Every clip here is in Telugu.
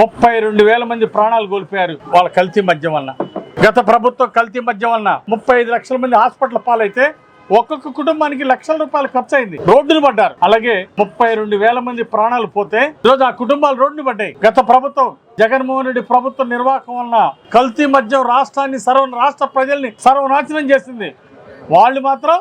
ముప్పై రెండు వేల మంది ప్రాణాలు కోల్పోయారు వాళ్ళ కల్తీ మద్యం వలన. గత ప్రభుత్వం కల్తీ మద్యం వలన ముప్పై ఐదు లక్షల మంది హాస్పిటల్ పాలైతే ఒక్కొక్క కుటుంబానికి లక్షల రూపాయలు ఖర్చు అయింది రోడ్డులు పడ్డారు. అలాగే ముప్పై రెండు వేల మంది ప్రాణాలు పోతే ఈరోజు ఆ కుటుంబాలు రోడ్డు పడ్డాయి. గత ప్రభుత్వం జగన్మోహన్ రెడ్డి ప్రభుత్వ నిర్వాహకం వలన కల్తీ మద్యం రాష్ట్రాన్ని సర్వ రాష్ట్ర ప్రజల్ని సర్వనాశనం చేసింది. వాళ్ళు మాత్రం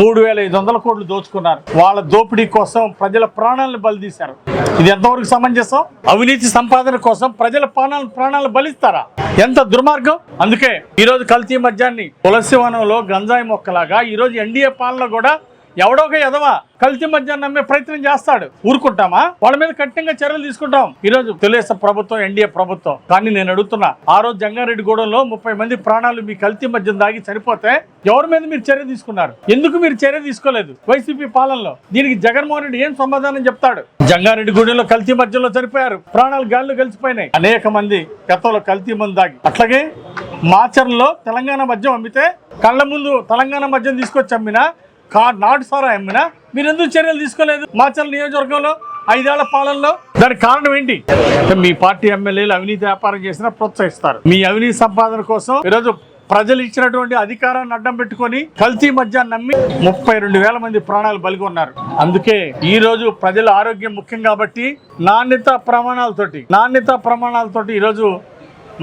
మూడు వేల ఐదు వందల కోట్లు దోచుకున్నారు. వాళ్ళ దోపిడీ కోసం ప్రజల ప్రాణాలను బలితీశారు ఇది ఎంతవరకు సమంజసం? అవినీతి సంపాదన కోసం ప్రజల ప్రాణాలు ప్రాణాలు బలిస్తారా? ఎంత దుర్మార్గం? అందుకే ఈరోజు కల్తీ మద్యాన్ని తులసి వనంలో గంజాయి మొక్కలాగా ఈరోజు ఎన్డీఏ పాలన కూడా ఎవడో ఒక ఎదవ కల్తీ మధ్యాహ్నం నమ్మే ప్రయత్నం చేస్తాడు. ఊరుకుంటామా? వాళ్ళ మీద కఠినంగా చర్యలు తీసుకుంటాం. ఈ రోజు తెలుగుదేశం ప్రభుత్వం ఎన్డీఏ ప్రభుత్వం. కానీ నేను అడుగుతున్నా ఆ రోజు జంగారెడ్డి గూడెంలో ముప్పై మంది ప్రాణాలు మీ కల్తీ మధ్యం దాగి చనిపోతే ఎవరి మీద మీరు చర్య తీసుకున్నారు? ఎందుకు మీరు చర్య తీసుకోలేదు వైసీపీ పాలనలో? దీనికి జగన్మోహన్ రెడ్డి ఏం సమాధానం చెప్తాడు? జంగారెడ్డి గూడెంలో కల్తీ మధ్యలో చనిపోయారు. ప్రాణాలు గాల్లో కలిసిపోయినాయి. అనేక మంది గతంలో కల్తీ మంది దాగి. అట్లాగే మాచర్లో తెలంగాణ మద్యం అమ్మితే కళ్ళ ముందు తెలంగాణ మద్యం తీసుకొచ్చి అమ్మినా కా నాటు సారా అమ్మినా? మీరు ఎందుకు చర్యలు తీసుకోలేదు? మాచల్ నియోజకవర్గంలో ఐదేళ్ళ పాలనలో. దానికి కారణం ఏంటి? మీ పార్టీ ఎమ్మెల్యేలు అవినీతి వ్యాపారం చేసినా ప్రోత్సహిస్తారు. మీ అవినీతి సంపాదన కోసం ఈరోజు ప్రజలు ఇచ్చినటువంటి అధికారాన్ని అడ్డం పెట్టుకొని కల్తీ మధ్య నమ్మి ముప్పై రెండు వేల మంది ప్రాణాలు బలిగొన్నారు అందుకే ఈ రోజు ప్రజల ఆరోగ్యం ముఖ్యం కాబట్టి నాణ్యత ప్రమాణాలతోటి నాణ్యత ప్రమాణాలతోటి ఈరోజు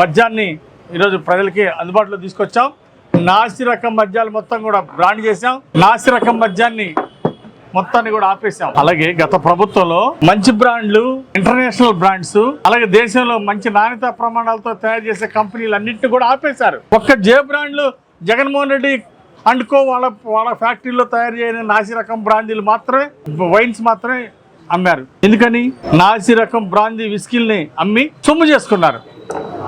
మద్యాన్ని ఈరోజు ప్రజలకి అందుబాటులో తీసుకొచ్చాం. నాసి రకం మద్యాలు మొత్తం కూడా బ్రాండ్ చేసాం నాసి రకం మద్యాన్ని మొత్తాన్ని కూడా ఆపేశాం. అలాగే గత ప్రభుత్వంలో మంచి బ్రాండ్లు ఇంటర్నేషనల్ బ్రాండ్స్ అలాగే దేశంలో మంచి నాణ్యత ప్రమాణాలతో తయారు చేసే కంపెనీలు అన్నింటినీ కూడా ఆపేశారు. ఒక్క జే బ్రాండ్లు జగన్మోహన్ రెడ్డి అండుకో వాళ్ళ వాళ్ళ ఫ్యాక్టరీలో తయారు చేయని నాసి రకం బ్రాందీలు మాత్రమే వైన్స్ మాత్రమే అమ్మారు. ఎందుకని? నాసి రకం బ్రాందీ విస్కిల్ని అమ్మి సొమ్ము చేసుకున్నారు.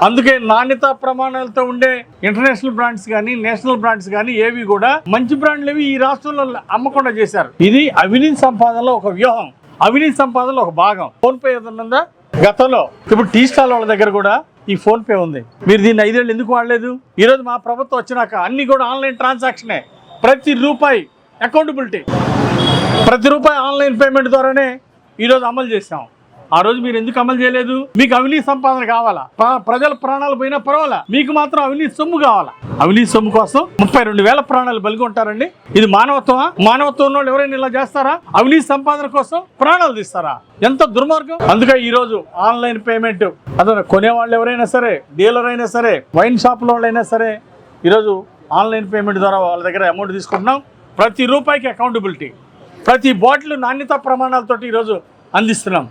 అందుకే నాణ్యత ప్రమాణాలతో ఉండే ఇంటర్నేషనల్ బ్రాండ్స్ కానీ నేషనల్ బ్రాండ్స్ కానీ ఏవి కూడా మంచి బ్రాండ్లు ఈ రాష్ట్రంలో అమ్మకుండా చేశారు. ఇది అవినీతి సంపాదనలో ఒక వ్యూహం. అవినీతి సంపాదనలో ఒక భాగం. ఫోన్ పే ఏదన్నా గతంలో. ఇప్పుడు టీ స్టాల్ వాళ్ళ దగ్గర కూడా ఈ ఫోన్ పే ఉంది. మీరు దీన్ని ఐదేళ్ళు ఎందుకు వాడలేదు? ఈరోజు మా ప్రభుత్వం వచ్చినాక అన్ని కూడా ఆన్లైన్ ట్రాన్సాక్షనే. ప్రతి రూపాయి అకౌంటబిలిటీ. ప్రతి రూపాయి ఆన్లైన్ పేమెంట్ ద్వారానే ఈరోజు అమలు చేసాం ఆ రోజు మీరు ఎందుకు అమలు చేయలేదు? మీకు అవినీతి సంపాదన కావాలా? ప్రజల ప్రాణాలు పోయినా పర్వాలా? మీకు మాత్రం అవినీతి సొమ్ము కావాలా? అవినీతి సొమ్ము కోసం ముప్పై రెండు వేల ప్రాణాలు బలిగి ఉంటారండి. ఇది మానవత్వమా? మానవత్వం ఉన్న వాళ్ళు ఎవరైనా ఇలా చేస్తారా? అవినీతి సంపాదన కోసం ప్రాణాలు తీస్తారా? ఎంత దుర్మార్గం. అందుకే ఈ రోజు ఆన్లైన్ పేమెంట్ అదే కొనేవాళ్ళు ఎవరైనా సరే డీలర్ అయినా సరే వైన్ షాప్లో వాళ్ళైనా సరే ఈరోజు ఆన్లైన్ పేమెంట్ ద్వారా వాళ్ళ దగ్గర అమౌంట్ తీసుకుంటున్నాం. ప్రతి రూపాయికి అకౌంటబిలిటీ ప్రతి బాటిల్ నాణ్యత ప్రమాణాలతోటి ఈరోజు అందిస్తున్నాం.